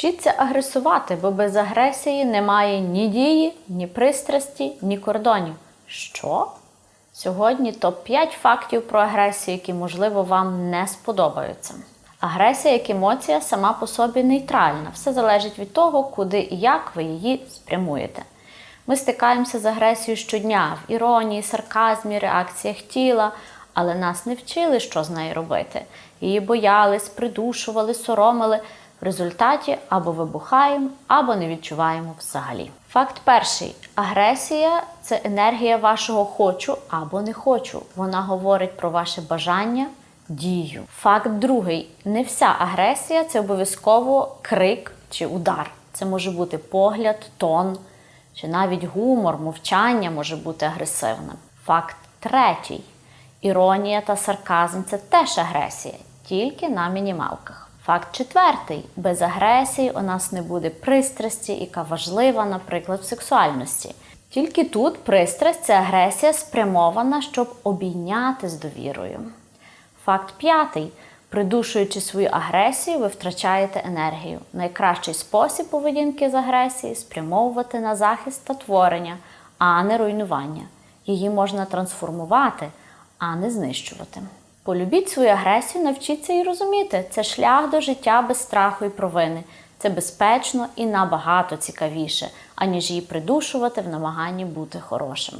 Вчіться агресувати, бо без агресії немає ні дії, ні пристрасті, ні кордонів. Що? Сьогодні топ-5 фактів про агресію, які, можливо, вам не сподобаються. Агресія як емоція сама по собі нейтральна. Все залежить від того, куди і як ви її спрямуєте. Ми стикаємося з агресією щодня в іронії, сарказмі, реакціях тіла, але нас не вчили, що з нею робити. Її боялись, придушували, соромили. В результаті або вибухаємо, або не відчуваємо взагалі. Факт перший: агресія це енергія вашого хочу або не хочу. Вона говорить про ваше бажання, дію. Факт другий: не вся агресія це обов'язково крик чи удар. Це може бути погляд, тон, чи навіть гумор, мовчання може бути агресивним. Факт третій: іронія та сарказм це теж агресія, тільки на мінімалках. Факт четвертий: без агресії у нас не буде пристрасті, яка важлива, наприклад, в сексуальності. Тільки тут пристрасть це агресія спрямована, щоб обійняти з довірою. Факт п'ятий. Придушуючи свою агресію, ви втрачаєте енергію. Найкращий спосіб поведінки з агресії спрямовувати на захист та творення, а не руйнування. Її можна трансформувати, а не знищувати. Полюбіть свою агресію, навчіться її розуміти. Це шлях до життя без страху і провини. Це безпечно і набагато цікавіше, аніж її придушувати в намаганні бути хорошим.